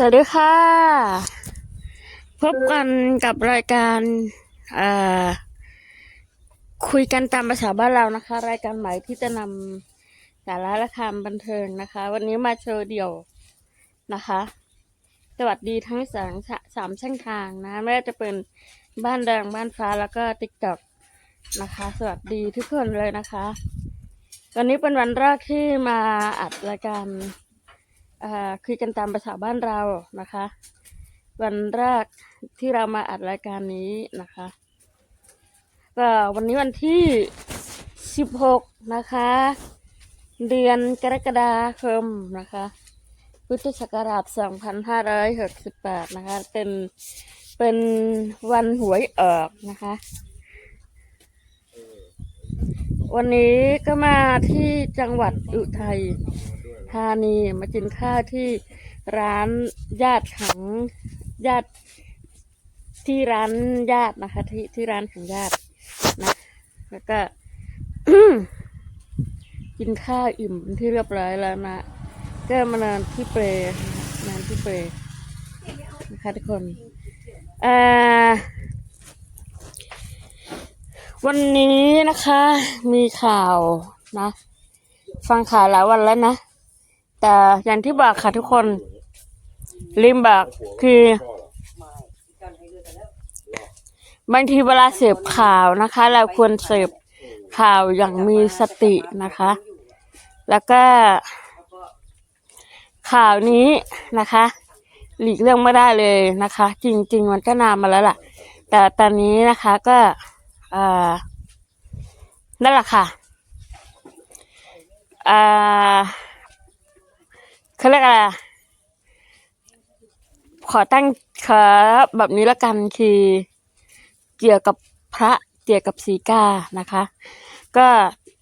สวัสดีค่ะ พบกันกับรายการคุยกันตามภาษาบ้านเรานะคะ รายการใหม่ที่จะนำสาระและความบันเทิงนะคะ วันนี้มาโชว์เดี่ยวนะคะ สวัสดีทั้งสามสามช่องทางนะไม่ว่าจะเป็นบ้านแดงบ้านฟ้าแล้วก็ติ๊กต็อกนะคะ สวัสดีทุกคนเลยนะคะ วันนี้เป็นวันแรกที่มาอัดรายการ คุยกันตามภาษาบ้านเรานะคะ วันแรกที่เรามาอัดรายการนี้นะคะก็วันนี้วันที่ 16 นะคะ เดือนกรกฎาคมนะคะ พุทธศักราช 2568 นะคะ เป็นเป็นวันหวยออกนะคะ วันนี้ก็มาที่จังหวัดอุทัย ธานีมากินข้าวที่ร้านญาติของญาติที่ร้านญาตินะคะ ที่ที่ร้านของญาตินะแล้วก็กินข้าวอิ่มที่เรียบร้อยแล้วนะก็มานอนที่เปรย์นอนที่เปรย์นะคะทุกคนอ่าวันนี้นะคะมีข่าวนะ ฟังข่าวหลายวันแล้วนะ แต่อย่างที่บอกค่ะทุกคนลิมบอกคือ บางทีเวลาเสพข่าวนะคะ เราควรเสพข่าวอย่างมีสตินะคะ แล้วก็ ข่าวนี้นะคะ หลีกเลี่ยงไม่ได้เลยนะคะ จริง ๆ มันก็นานมาแล้วล่ะ แต่ตอนนี้นะคะก็อ่อนั่นแหละค่ะอ่า เขาเรียกอะไรขอตั้งขอแบบนี้ละกันคือเกี่ยวกับพระเกี่ยวกับสีกานะคะ ก็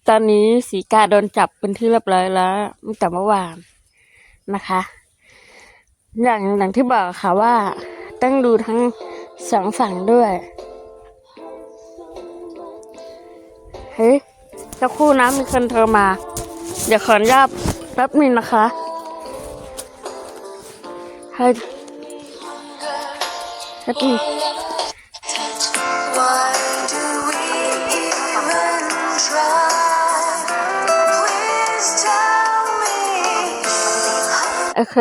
ตอนนี้สีกาโดนจับเป็นที่เรียบร้อยแล้วตั้งแต่เมื่อวานนะคะ อย่างอย่างที่บอกค่ะว่าต้องดูทั้งสองฝั่งด้วยเฮ้ยสักครู่นะมีคนโทรมา เดี๋ยวขออนุญาตแป๊บนึงนะคะ tell me. โอเค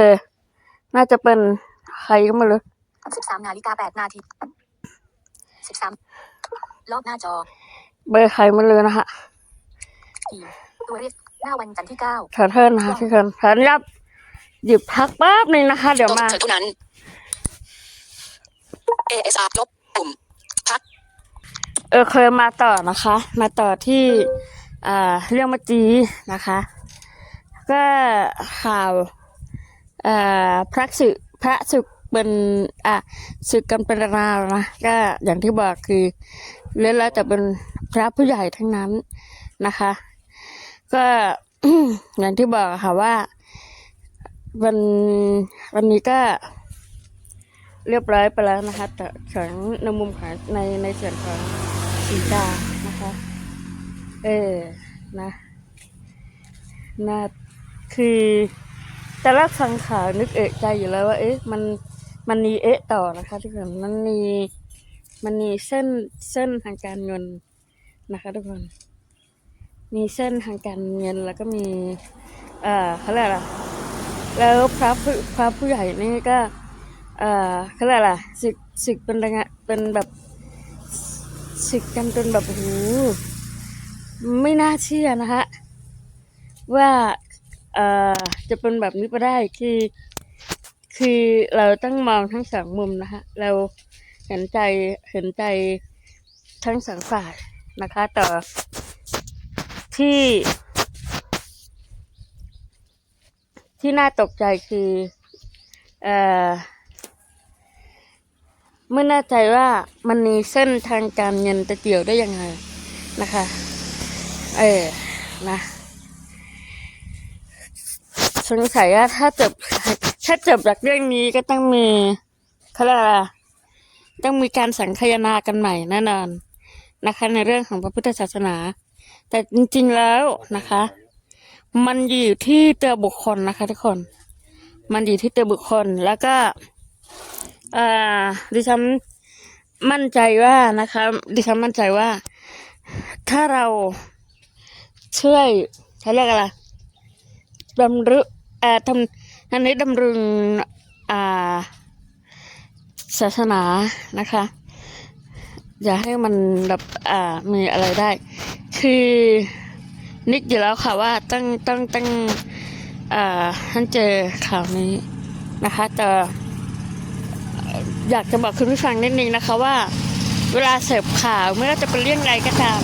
น่าจะเป็นใครก็ไม่รู้13นาฬิกา8นาที13รอบหน้าจอ เบอร์ใครไม่รู้นะฮะอีตัวเรียกหน้าวันจันทร์ที่9ขอโทษนะคะทุกคนขออนุญาต หยิบพักแป๊บหนึงนะคะ เดี๋ยวมาเธอเท่านั้น ASR ลบปุ่มพัก เออเคยมาต่อนะคะ มาต่อที่อ่าเรื่องเมื่อกี้นะคะ ก็ข่าวอ่าพระศึกพระศึกเป็นอะศึกกันเป็นราวนะ ก็อย่างที่บอกคือเล่นแล้วแต่เป็นพระผู้ใหญ่ทั้งนั้นนะคะ ก็อย่างที่บอกค่ะว่า วันวันนี้ก็เรียบร้อยไปแล้วนะคะแต่ของในมุมของในในส่วนของสีกานะคะ เออนะน่าคือแต่แรกฟังข่าวนึกเอะใจอยู่แล้วว่า เอ๊ะมันมันมีเอ๊ะต่อนะคะทุกคนมันมีมันมีเส้นเส้นทางการเงินนะคะทุกคน มีเส้นทางการเงินแล้วก็มี เอ่อเขาเรียกอะไร แล้วพระผู้พระผู้ใหญ่นี่ก็ เอ่อเขาเรียกอะไรศึกศึกเป็นระงะเป็นแบบศึกกันจนแบบโอ้โหไม่น่าเชื่อนะฮะว่าเอ่อจะเป็นแบบนี้ไปได้คือคือเราต้องมองทั้งสองมุมนะฮะเราเห็นใจเห็นใจทั้งสองฝ่ายนะคะ ต่อที่ ที่น่าตกใจคือเอ่อไม่แน่ใจว่ามันมีเส้นทางการเงินจะเกี่ยวได้ยังไงนะคะ เออนะสงสัยว่าถ้าจบถ้าจบจากเรื่องนี้ก็ต้องมีเขาเรียกอะไรต้องมีการสังคายนากันใหม่แน่นอนนะคะ ในเรื่องของพระพุทธศาสนา แต่จริง ๆแล้วนะคะ มันอยู่ที่ตัวบุคคลนะคะ ทุกคน มันอยู่ที่ตัวบุคคลแล้วก็อ่อดิฉันมั่นใจว่านะคะ ดิฉันมั่นใจว่า ถ้าเราช่วยเขาเรียกอะไรดำรึเอ่อทำอันนี้ดำรึงอ่าศาสนานะคะ อย่าให้มันแบบอ่ามีอะไรได้ คือ นึกอยู่แล้วค่ะว่าต้องต้องต้องอ่าท่านเจอข่าวนี้นะคะ แต่อยากจะบอกคุณผู้ฟังนิดนึงนะคะว่า เวลาเสพข่าวไม่ว่าจะเป็นเรื่องอะไรก็ตาม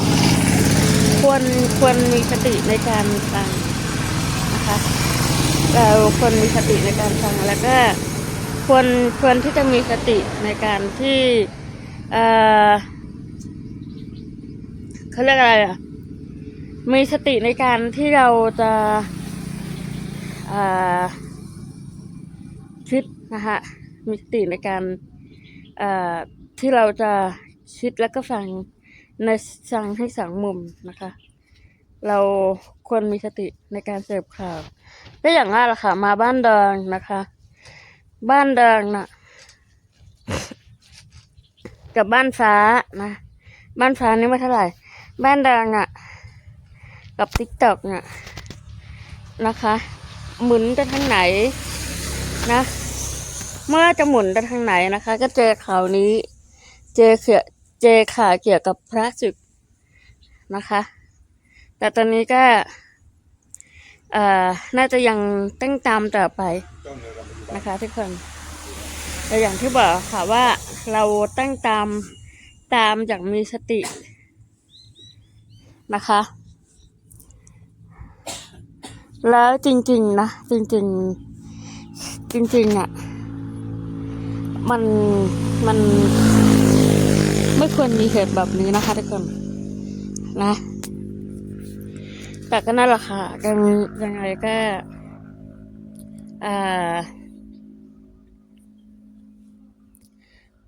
ควรควรมีสติในการฟังนะคะเราควรมีสติในการฟังแล้วก็ควรควรที่จะมีสติในการที่เอ่อเขาเรียกอะไรอะ มีสติในการที่เราจะคิดนะคะมีสติในการที่เราจะคิดแล้วก็ฟังในสังให้สังมุมนะคะ เราควรมีสติในการเสพข่าวก็อย่างว่าล่ะค่ะมาบ้านดอนนะคะ บ้านแดงน่ะกับบ้านฟ้านะ บ้านฟ้านี่ไม่เท่าไหร่ บ้านแดงอะ กับติ๊กตอกเนี่ยนะคะ หมุนไปทางไหนนะ เมื่อจะหมุนไปทางไหนนะคะ ก็เจอข่าวนี้ เจอเกี่ยเจอข่าวเกี่ยวกับพระศึกนะคะ แต่ตอนนี้ก็เอ่อน่าจะยังตั้งตามต่อไปนะคะทุกคนแต่อย่างที่บอกค่ะว่าเราตั้งตามตามอย่างมีสตินะคะ แล้วจริง ๆ นะ จริง ๆ จริงๆอะ มันมัน ไม่ควรมีเหตุแบบนี้นะคะทุกคนนะ แต่ก็นั่นแหละค่ะยังยังไงก็อ่า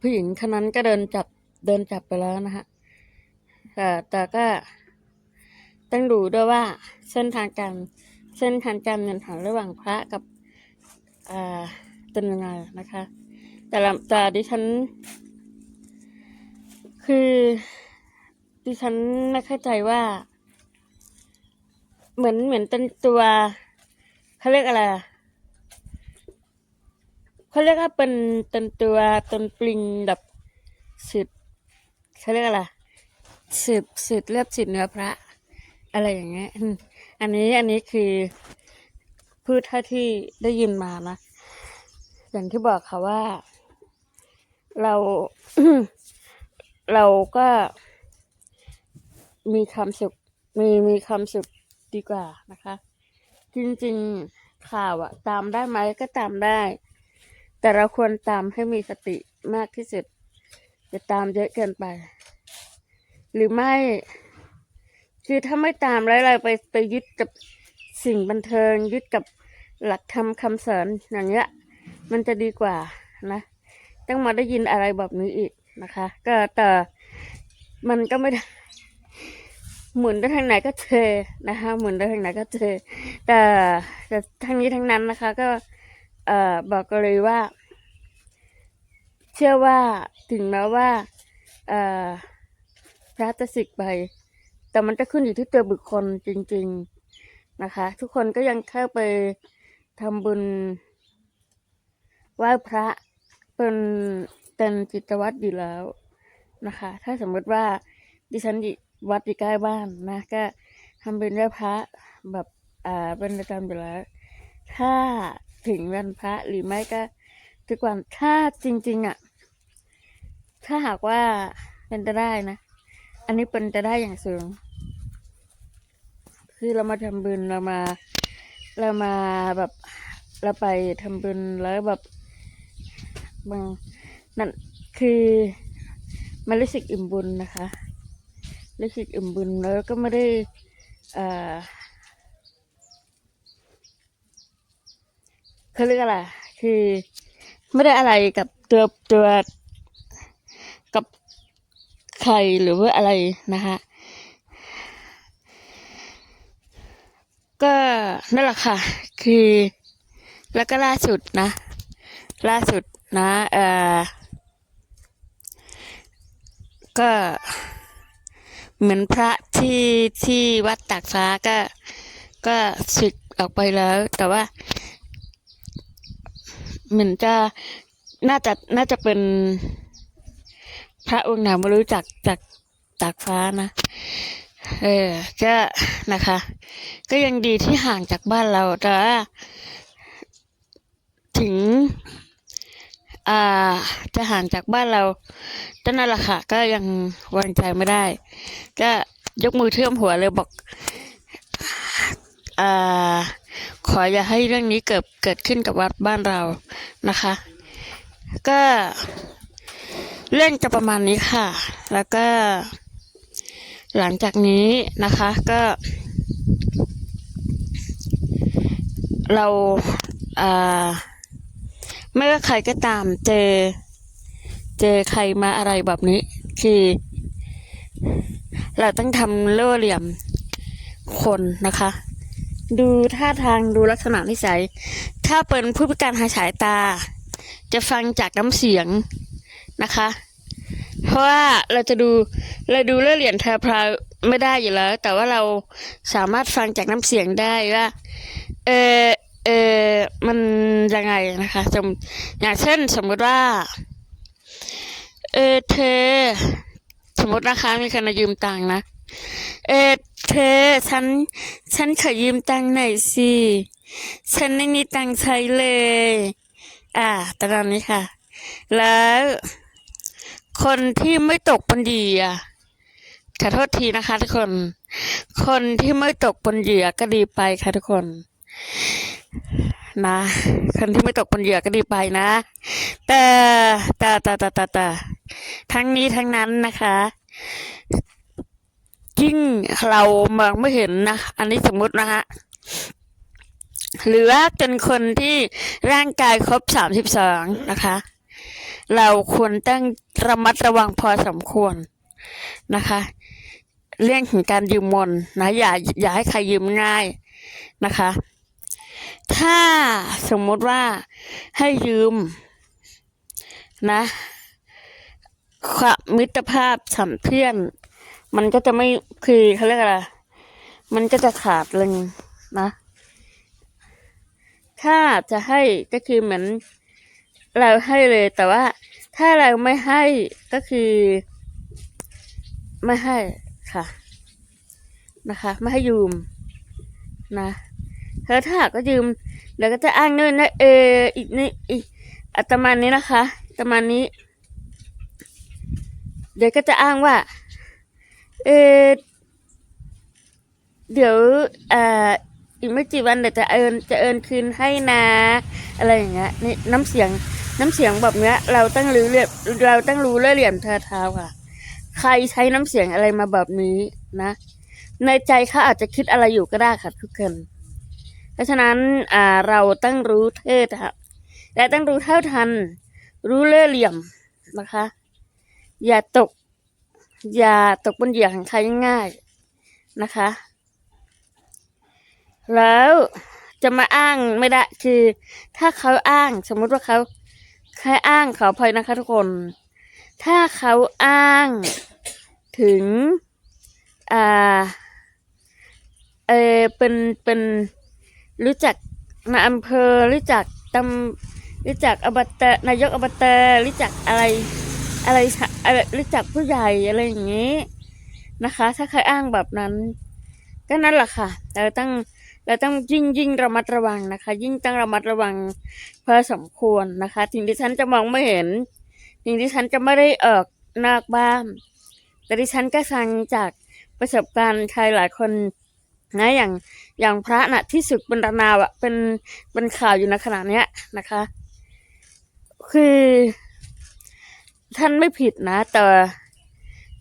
ผู้หญิงคนนั้นก็เดินจับเดินจับไปแล้วนะฮะแต่แต่ก็ต้องดูด้วยว่าเส้นทางการ เส้นทางการเงินของระหว่างพระกับอ่าเป็นยังไงนะคะ แต่ละแต่ดิฉัน คือดิฉันไม่เข้าใจว่า เหมือนเหมือนเป็นตัวเขาเรียกอะไรเขาเรียกว่าเป็นเป็นตัวเป็นปลิงแบบสืบเขาเรียกอะไรสืบสืบเลือบสืบเนื้อพระ อะไรอย่างเงี้ย อันนี้อันนี้คือพูดเท่าที่ได้ยินมานะ อย่างที่บอกค่ะว่า เราเราก็มีความสุขมีมีความสุขดีกว่านะคะ จริงๆข่าวอะตามได้ไหมก็ตามได้ แต่เราควรตามให้มีสติมากที่สุดจะตามเยอะเกินไป หรือไม่ คือถ้าไม่ตามแล้วเราไปไปยึดกับสิ่งบันเทิงยึดกับหลักธรรมคำสอนอย่างเงี้ย มันจะดีกว่านะ ต้องมาได้ยินอะไรแบบนี้อีกนะคะ ก็แต่มันก็ไม่ได้หมุนไปทางไหนก็เทนะคะหมุนไปทางไหนก็เทแต่แต่ทั้งนี้ทั้งนั้นนะคะ ก็เอ่อบอกเลยว่า เชื่อว่าถึงแม้ว่าเอ่อพระจะสึกไป แต่มันจะขึ้นอยู่ที่ตัวบุคคลจริง ๆนะคะ ทุกคนก็ยังเข้าไปทำบุญไหว้พระเป็นเป็นจิตวัตรอยู่แล้วนะคะ ถ้าสมมติว่าดิฉันวัดอยู่ใกล้บ้านนะก็ทำบุญไหว้พระแบบอ่าเป็นประจำอยู่แล้ว ถ้าถึงวันพระหรือไม่ก็ทุกวันถ้าจริง ๆอะ ถ้าหากว่าเป็นจะได้นะ อันนี้เป็นจะได้อย่างสูง คือเรามาทำบุญเรามา เรามาแบบเราไปทำบุญแล้วแบบบางนั่นคือมันรู้สึกอิ่มบุญนะคะรู้สึกอิ่มบุญแล้วก็ไม่ได้อ่อเขาเรียกอะไรคือไม่ได้อะไรกับตัวตัวกับใครหรือว่าอะไรนะคะ ก็นั่นแหละค่ะ คือ แล้วก็ล่าสุดนะ ล่าสุดนะเออก็เหมือนพระที่ที่วัดตากฟ้าก็ ก็สึกออกไปแล้ว แต่ว่า เหมือนจะน่าจะน่าจะเป็นพระองค์ไหนไม่รู้จักจากตากฟ้านะ เออก็นะคะ ก็ยังดีที่ห่างจากบ้านเราแต่ถึง อ่า จะห่างจากบ้านเราแต่นั่นแหละค่ะ ก็ยังวางใจไม่ได้ ก็ยกมือเทื่อมหัวเลยบอก อ่า ขออย่าให้เรื่องนี้เกิดเกิดขึ้นกับวัดบ้านเรานะคะ ก็เรื่องจะประมาณนี้ค่ะ แล้วก็ หลังจากนี้นะคะก็ เราอ่าไม่ว่าใครก็ตามเจอ เจอใครมาอะไรแบบนี้ คือ เราต้องทำเล่ห์เหลี่ยมคนนะคะ ดูท่าทางดูลักษณะนิสัย ถ้าเป็นผู้พิการทางสายตา จะฟังจากน้ำเสียงนะคะ เพราะว่าเราจะดูเราดูเรื่องเหรียญแพรพราไม่ได้อยู่แล้ว แต่ว่าเราสามารถฟังจากน้ำเสียงได้ว่าเออเออมันยังไงนะคะสมอย่างเช่นสมมติว่า เออเธอ สมมตินะคะมีคนมายืมตังค์นะ เออเธอฉันฉันขอยืมตังค์หน่อยสิฉันไม่มีตังค์ใช้เลย อ่าตอนนี้ค่ะ แล้ว คนที่ไม่ตกบนเหยื่อขอโทษทีนะคะ ทุกคน คนที่ไม่ตกบนเหยื่อก็ดีไปค่ะทุกคน นะ คนที่ไม่ตกบนเหยื่อก็ดีไปนะ แต่แต่แต่แต่แต่แต่ทั้งนี้ทั้งนั้นนะคะยิ่งเรามองไม่เห็นนะ อันนี้สมมุตินะฮะหรือว่าเป็นคนที่ร่างกายครบสามสิบสองนะคะ เราควรตั้งระมัดระวังพอสมควรนะคะ เรื่องของการยืมมนนะอย่าอย่าให้ใครยืมง่ายนะคะ ถ้าสมมติว่าให้ยืมนะความมิตรภาพสัมเพื่อน มันก็จะไม่คือเขาเรียกอะไรมันก็จะขาดเลยนะ ถ้าจะให้ก็คือเหมือน เราให้เลยแต่ว่าถ้าเราไม่ให้ก็คือ ไม่ให้ค่ะนะคะ ไม่ให้ยืมนะเธอถ้าหากก็ยืมเดี๋ยวก็จะอ้างเนิ่นนะเอออีกนี่อีกอัตมานี้นะคะอัตมานี้ เดี๋ยวก็จะอ้างว่า เออเดี๋ยวอ่าอีกไม่กี่วันเดี๋ยวจะเอินจะเอินคืนให้นะ อะไรอย่างเงี้ยนี่น้ำเสียง น้ำเสียงแบบเนี้ย เราต้องรู้เรียบเราต้องรู้เล่ห์เหลี่ยมเธอเท้าค่ะ ใครใช้น้ำเสียงอะไรมาแบบนี้นะ ในใจเขาอาจจะคิดอะไรอยู่ก็ได้ค่ะทุกคนเพราะฉะนั้นอ่าเราต้องรู้เท่าและต้องรู้เท่าทัน รู้เล่ห์เหลี่ยมนะคะ อย่าตก อย่าตกบนเหยื่อของใครง่ายๆนะคะ แล้วจะมาอ้างไม่ได้คือ ถ้าเขาอ้างสมมุติว่าเขา ใครอ้างขออภัยนะคะทุกคน ถ้าเขาอ้างถึง อ่า เออเป็นเป็นรู้จักนายอำเภอรู้จักตำรู้จักอบตนายกอบตรู้จักอะไรอะไรอะไรรู้จักผู้ใหญ่อะไรอย่างนี้นะคะ ถ้าใครอ้างแบบนั้น ก็นั่นแหละค่ะ เราต้อง เราต้องยิ่งยิ่งระมัดระวังนะคะ ยิ่งต้องระมัดระวังพอสมควรนะคะถึงที่ฉันจะมองไม่เห็นถึงที่ฉันจะไม่ได้ออกนอกบ้านแต่ดิฉันก็ฟังจากประสบการณ์ใครหลายคนนะอย่างอย่างพระน่ะที่สึกบรรณาวะเป็นเป็นข่าวอยู่ในขณะเนี้ยนะคะ คือท่านไม่ผิดนะ แต่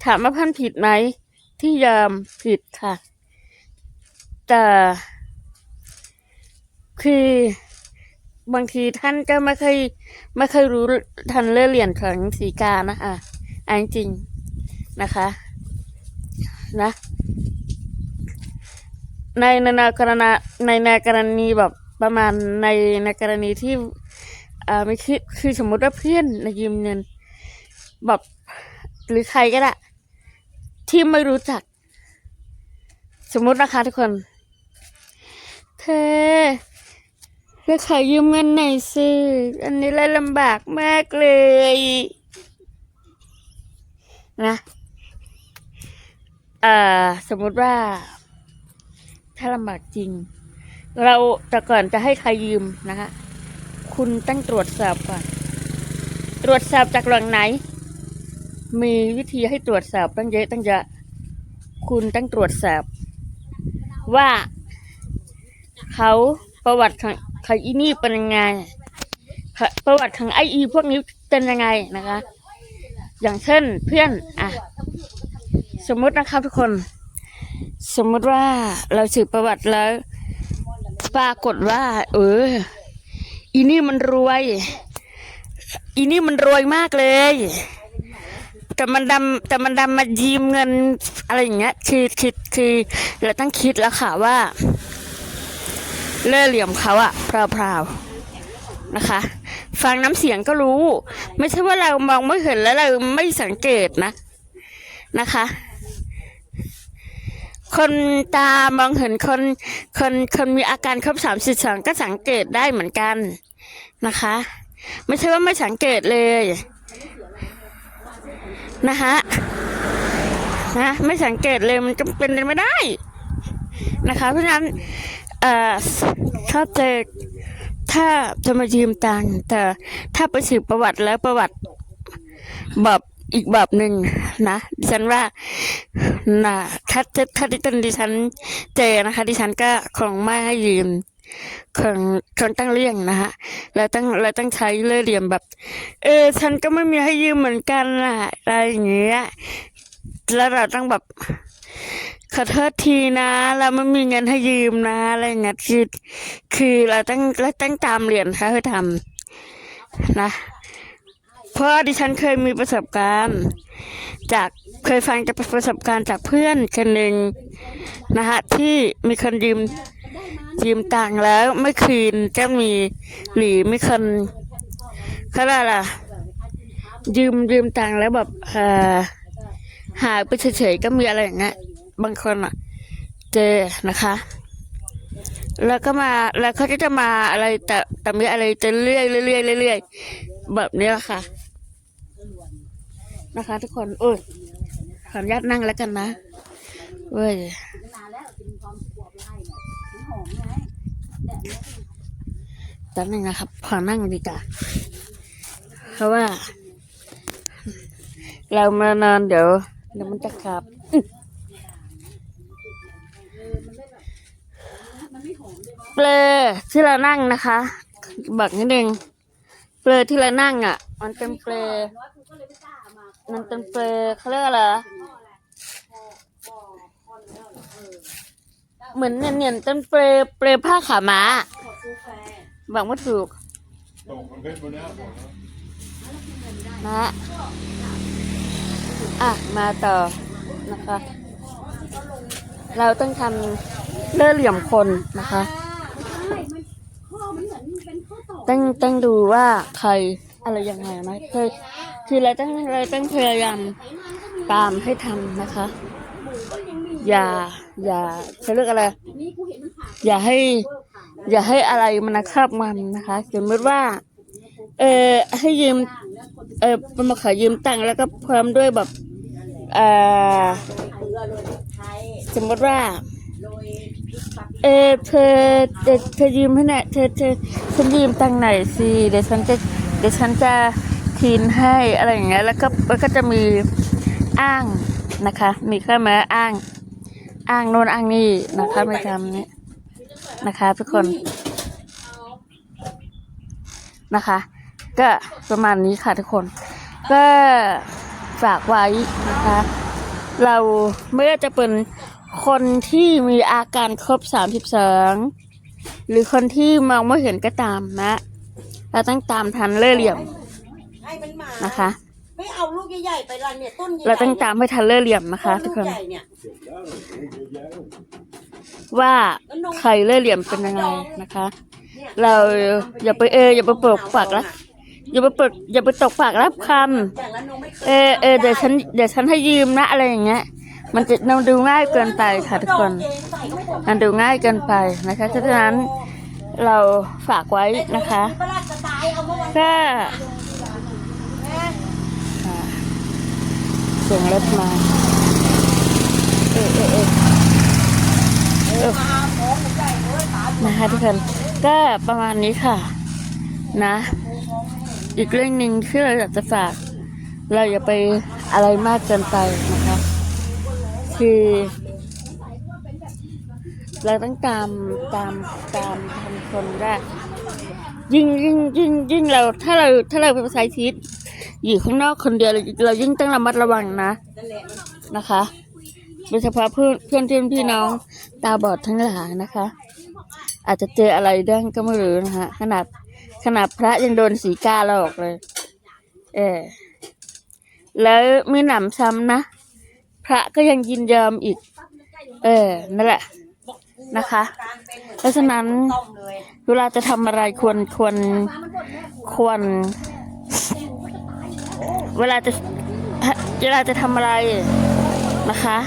ถามว่าท่านผิดไหมที่ยอมผิดค่ะ แต่ คือบางทีท่านก็ไม่เคยไม่เคยรู้ทันเลื่อเหรียญของสีกานะคะอันจริงนะคะ นะ ในในในกรณีในในกรณีแบบประมาณในในกรณีที่อ่าไม่คิดคือสมมติว่าเพื่อนนะยืมเงินแบบหรือใครก็ได้ที่ไม่รู้จัก สมมตินะคะทุกคน เธอ เธอขอยืมเงินหน่อยสิอันนี้เราลำบากมากเลย นะ เอ่อ สมมติว่า ถ้าลำบากจริง เราแต่ก่อนจะให้ใครยืมนะคะคุณต้องตรวจสอบก่อน ตรวจสอบจากแหล่งไหน มีวิธีให้ตรวจสอบตั้งเยอะตั้งเยอะ คุณต้องตรวจสอบ ว่าเขาประวัติของ ของอีนี่เป็นยังไงประวัติของไออีพวกนี้เป็นยังไงนะคะ อย่างเช่นเพื่อนอะสมมตินะครับทุกคน สมมติว่าเราสืบประวัติแล้ว ปรากฏว่า เออ อีนี่มันรวย อีนี่มันรวยมากเลย แต่มันดำแต่มันดำมายืมเงินอะไรอย่างเงี้ย คือคือคือเราต้องคิดแล้วค่ะว่า เล่เหลี่ยมเขาอะพราวๆนะคะ ฟังน้ำเสียงก็รู้ ไม่ใช่ว่าเรามองไม่เห็นแล้วเราไม่สังเกตนะนะคะ คนตามองเห็นคนคนคนมีอาการครบสามสิบสองก็สังเกตได้เหมือนกันนะคะ ไม่ใช่ว่าไม่สังเกตเลยนะคะนะไม่สังเกตเลยมันก็เป็นไปไม่ได้นะคะ เพราะฉะนั้น เอ่อถ้าเจอถ้าจะมายืมตังค์แต่ถ้าไปสืบประวัติแล้วประวัติแบบอีกแบบหนึ่งนะดิฉันว่านะถ้าถ้าถ้าดิฉันดิฉันเจอนะคะ ดิฉันก็คงไม่ให้ยืมคงคงตั้งเลี่ยงนะฮะเราต้องเราตั้งใช้เล่ห์เหลี่ยมแบบ เออ ฉันก็ไม่มีให้ยืมเหมือนกันอะอะไรอย่างเงี้ยแล้วเราต้องแบบ ขอโทษทีนะ เราไม่มีเงินให้ยืมนะอะไรเงี้ยคือคือเราต้องเราต้องตามเหรียญเขาให้ทำนะ เพราะดิฉันเคยมีประสบการณ์ จากเคยฟังจากประสบการณ์จากเพื่อนคนหนึ่งนะฮะที่มีคนยืมยืมตังค์แล้วไม่คืนก็มีหรือมีคนเขาเรียกอะยืมยืมตังค์แล้วแบบเอ่อหายไปเฉยๆก็มีอะไรอย่างเงี้ย บางคนอะเจอนะคะ แล้วก็มาแล้วเขาจะมาอะไรแต่แต่มีอะไรจะเรื่อยเรื่อยเรื่อยแบบนี้แหละค่ะ นะคะ ทุกคนโอ้ยขออนุญาตนั่งแล้วกันนะเว้ยแป๊บนึงนะครับขอนั่งดีกว่าเพราะว่า เรามานอนเดี๋ยวเดี๋ยวมันจะขับ เปลที่เรานั่งนะคะบอกนิดนึงเปลที่เรานั่งอะ มันเป็นเปลมันเป็นเปลเขาเรียกอะไรเหมือนเนี่ยเนี่ยเป็นเปลเปลผ้าขาม้าบอกว่าถูกนะอะ มาต่อนะคะ เราต้องทำเล่เหลี่ยมคนนะคะ ตั้งตั้งดูว่าใครอะไรยังไงนะคือคือเราต้องเราต้องพยายามตามให้ทันนะคะ อย่า อย่าจะเรียกอะไร อย่าให้ อย่าให้อะไรมันครอบมันนะคะสมมติว่า เออให้ยืม เออมาขอยืมตังค์แล้วก็พร้อมด้วยแบบเออสมมติว่า เออเธอเธอเธอยืมให้หน่อยเธอเธอฉันยืมตังค์หน่อยสิเดี๋ยวฉันจะเดี๋ยวฉันจะคืนให้อะไรอย่างเงี้ยแล้วก็แล้วก็จะมีอ้างนะคะ มีเครื่องมายอ้าง อ้างโน่นอ้างนี่นะคะไม่ทำนี้นะคะ ทุกคนนะคะ ก็ประมาณนี้ค่ะทุกคน ก็ฝากไว้นะคะ เราไม่ว่าจะเป็น คนที่มีอาการครบสามสิบสองหรือคนที่มองไม่เห็นก็ตามนะเราต้องตามทันเล่ห์เหลี่ยมให้มันมานะคะ ไม่เอาลูกใหญ่ๆไปละเนี่ยต้นใหญ่ๆเราต้องตามให้ทันเล่ห์เหลี่ยมนะคะ ทุลูกกคนใหญ่เนี่ยว่าใครเล่ห์เหลี่ยมเป็นยังไงนะคะเราอย่าไปเอออย่าไปปกปากละ อย่าไปปกอย่าไปตกปากรับคำอย่างนั้นหนูไม่เคยเออเออเดี๋ยวฉันเดี๋ยวฉันให้ยืมนะอะไรอย่างเงี้ย มันจะมันดูง่ายเกินไปค่ะทุกคน มันดูง่ายเกินไปนะคะฉะนั้นเราฝากไว้นะคะพระราชสไตล์เอามาวันก็อ่าเสียงรถมา เออเออเออเออมาของหนูใหญ่เลยตานะคะทุกคนก็ประมาณนี้ค่ะ นะ อีกเรื่องหนึ่งที่เราอยากจะฝาก เราอย่าไปอะไรมากเกินไปนะคะ คือเราต้องตามตามตามทันคนว่ายิ่งยิ่งยิ่งยิ่งเราถ้าเราถ้าเราไปใช้ชีวิตอยู่ข้างนอกคนเดียวเราเรายิ่งต้องระมัดระวังนะนะคะโดยเฉพาะเพื่อนเพื่อนที่พี่น้องตาบอดทั้งหลายนะคะ อาจจะเจออะไรได้ก็ไม่รู้นะฮะขนาดขนาดพระยังโดนสีกาหลอกเลย เออแล้วมีหนำซ้ำนะ พระก็ยังยินยอมอีก เออ นั่นแหละ นะคะ เพราะฉะนั้นเลยเวลาจะทำอะไรควรควรควร เวลาจะเวลาจะทำอะไรนะคะ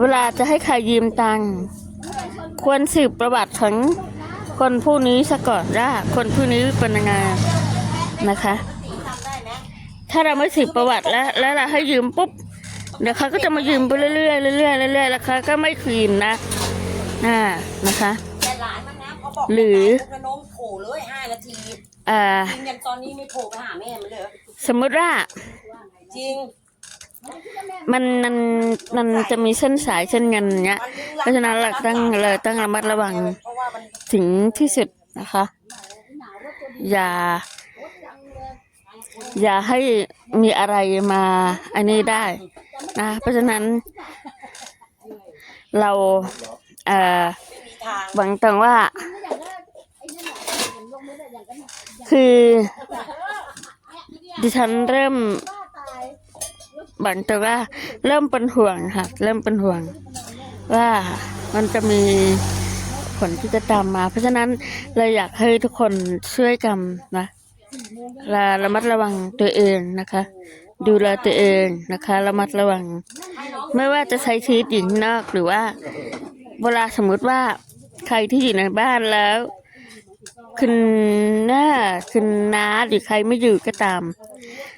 เวลาจะให้ใครยืมตังค์ควรสืบประวัติของคนผู้นี้ซะก่อนว่าคนผู้นี้เป็นยังไงนะคะ ถ้าเราไม่สืบประวัติแล้ว แล้วเราให้ยืมปุ๊บ เดี๋ยวเขาก็จะมายืมไปเรื่อยๆเรื่อยๆเรื่อยๆแล้วเขาก็ไม่คืนนะอ่านะคะ แต่หลานมันนะเขาบอกหรือ พวกน้องโผล่เลยห้านาทีอ่าจริงอย่างตอนนี้ไม่โผล่ไปหาแม่มันเลยเหรอสมมุติว่า จริงมันมันมันจะมีเส้นสายเส้นเงินอย่างเงี้ย เพราะฉะนั้นเราต้องเราต้องระมัดระวังเพราะว่ามันถึงที่สุดนะคะ อย่า อย่าให้มีอะไรมาอันนี้ได้นะ เพราะฉะนั้น เรา เอ่อหวังตรงว่า คือดิฉันเริ่มหวังตรงว่า เริ่มเป็นห่วงค่ะ เริ่มเป็นห่วง ว่ามันจะมีผลที่จะตามมา เพราะฉะนั้นเราอยากให้ทุกคนช่วยกันนะและระมัดระวังตัวเองนะคะ ดูแลตัวเองนะคะระมัดระวัง ไม่ว่าจะใช้ชีวิตอยู่ข้างนอกหรือว่า เวลาสมมุติว่าใครที่อยู่ในบ้านแล้วคุณหน้าคุณน้าหรือใครไม่อยู่ก็ตาม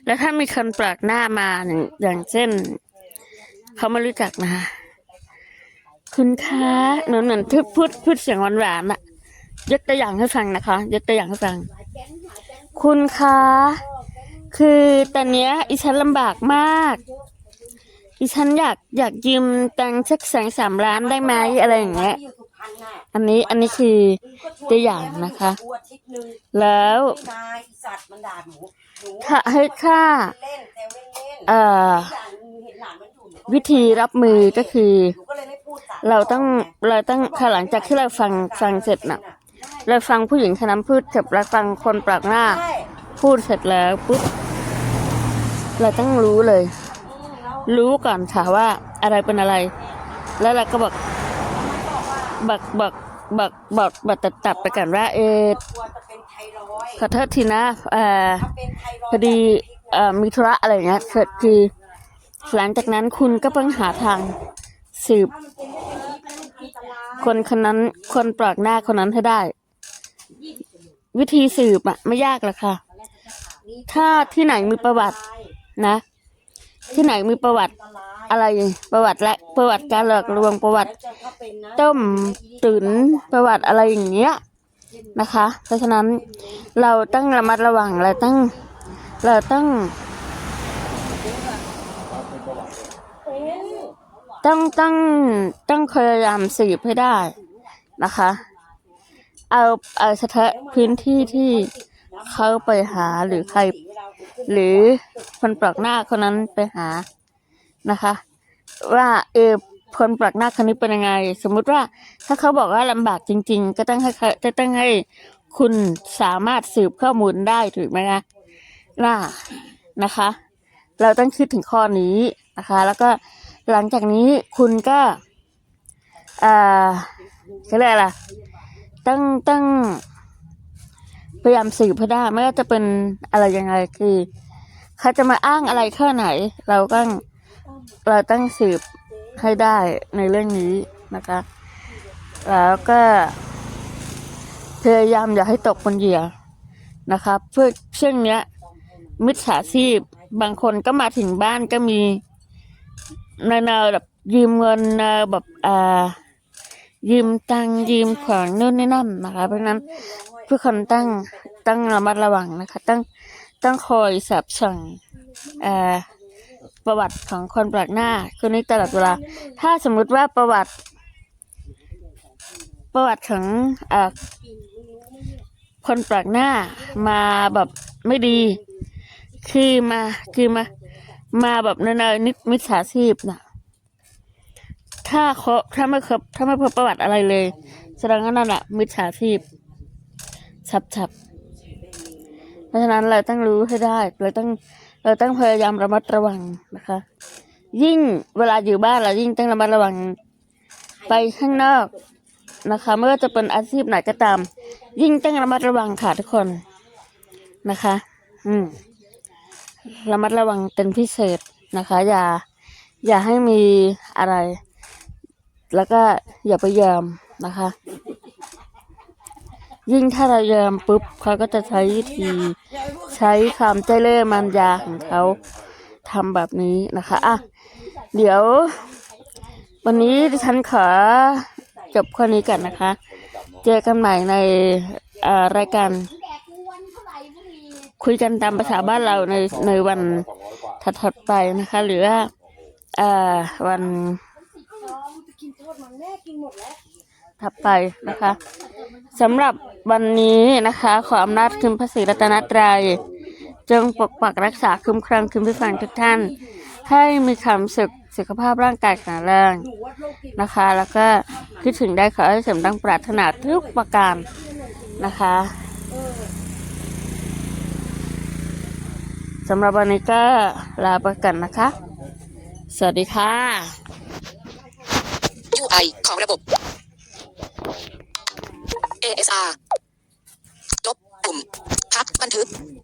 แล้วถ้ามีคนแปลกหน้ามาอย่างเช่นเขาไม่รู้จักนะคุณคะหนูหนูพูดพูดพูดเสียงหวานๆอะยกตัวอย่างให้ฟังนะคะ ยกตัวอย่างให้ฟัง คุณคะ คือตอนนี้อีฉันลำบากมากอีฉันอยากอยากยืมตังค์สักแสงสามล้านได้ไหมอะไรอย่างเงี้ย อันนี้อันนี้คือตัวอย่างนะคะ แล้วถ้าให้ค่าเล่นแล่นเล่นเอ่อวิธีรับมือก็คือ เราต้องเราต้องค่ะหลังจากที่เราฟังฟังเสร็จน่ะเราฟังผู้หญิงคนนั้นพูดเสร็จแล้วฟังคนแปลกหน้า พูดเสร็จแล้วปุ๊บ เราต้องรู้เลย รู้ก่อนค่ะว่าอะไรเป็นอะไร แล้วเราก็บอกบอกบอกบอกบอกบอกตัดตัดไปก่อนว่าเออกลัวจะขอโทษทีนะเอ่อถ้าพอดีเอ่อมีธุระอะไรเงี้ยเสร็จคือหลังจากนั้นคุณก็ต้องหาทางสืบ คนคนนั้นคนปลอกหน้าคนนั้นให้ได้ วิธีสืบอะไม่ยากหรอกค่ะ ถ้าที่ไหนมีประวัติ นะ ที่ไหนมีประวัติอะไรประวัติและประวัติการหลอกลวงประวัติ ต้มตุ๋นประวัติอะไรอย่างเงี้ยนะคะ เพราะฉะนั้นเราต้องระมัดระวังเราต้องเราต้องต้องต้องต้องพยายามสืบให้ได้นะคะ เอาเอาเฉพาะพื้นที่ที่เขาไปหาหรือใคร หรือคนปลอกหน้าคนนั้นไปหานะคะ ว่าเออคนปลอกหน้าคนนี้เป็นยังไง สมมุติว่าถ้าเขาบอกว่าลำบากจริง ๆ ก็ต้องให้จะต้องให้คุณสามารถสืบข้อมูลได้ถูกไหมคะน่านะคะ เราต้องคิดถึงข้อนี้นะคะ แล้วก็หลังจากนี้คุณก็เอ่อเขาเรียกอะไรต้องต้อง พยายามสืบให้ได้ไม่ว่าจะเป็นอะไรยังไงคือเขาจะมาอ้างอะไรแค่ไหน เราก็เราต้องสืบให้ได้ในเรื่องนี้นะคะ แล้วก็พยายามอย่าให้ตกเป็นเหยื่อนะคะเพื่อเช่นเนี้ย มิจฉาชีพบางคนก็มาถึงบ้านก็มีแนวแบบยืมเงินแนวแบบอ่ายืมตังยืมของนู่นนี่นั่นนะคะ เพราะฉะ นั้นผู้คนตั้งตั้งระมัดระวังนะคะ ตั้งตั้งคอยสับสั่งประวัติของคนแปลกหน้าคนนี้ตลอดเวลา ถ้าสมมุติว่าประวัติ ประวัติของอคนแปลกหน้ามาแบบไม่ดี คือมาคือมา มาแบบในๆนิดมิจฉาชีพน่ะถ้าเขาถ้าไม่ครบถ้าไม่พบประวัติอะไรเลย แสดงว่านั่นแหละมิจฉาชีพ ฉับฉับเพราะฉะนั้นเราต้องรู้ให้ได้ เราต้องเราต้องพยายามระมัดระวังนะคะ ยิ่งเวลาอยู่บ้านเรายิ่งต้องระมัดระวังไปข้างนอกนะคะไม่ว่าจะเป็นอาชีพไหนก็ตาม ยิ่งต้องระมัดระวังค่ะทุกคนนะคะ อืมระมัดระวังเป็นพิเศษนะคะ อย่า อย่าให้มีอะไร แล้วก็อย่าไปยอมนะคะ ยิ่งถ้าเรายอมปุ๊บเขาก็จะใช้วิธี ใช้ความใจเล่มันยาของเขาทำแบบนี้นะคะอะเดี๋ยว วันนี้ดิฉันขอจบข้อนี้กันนะคะ เจอกันใหม่ในรายการคุยกันตามภาษาบ้านเราในในวันถัดๆไปนะคะ หรือว่าวัน ถัดไปนะคะสำหรับวันนี้นะคะ ขออำนาจคุณพระศรีรัตนตรัยจงปกปักรักษาคุ้มครองคุณผู้ฟังทุกท่าน ให้มีความสุขสุขภาพร่างกายแข็งแรงหนูว่าโรคกินนะคะ แล้วก็คิดถึงได้ขอให้สมดังปรารถนาทุกประการนะคะสำหรับวันนี้ก็ลาไปกันนะคะ สวัสดีค่ะ UI ของระบบ ASR ลบปุ่ม พักบันทึก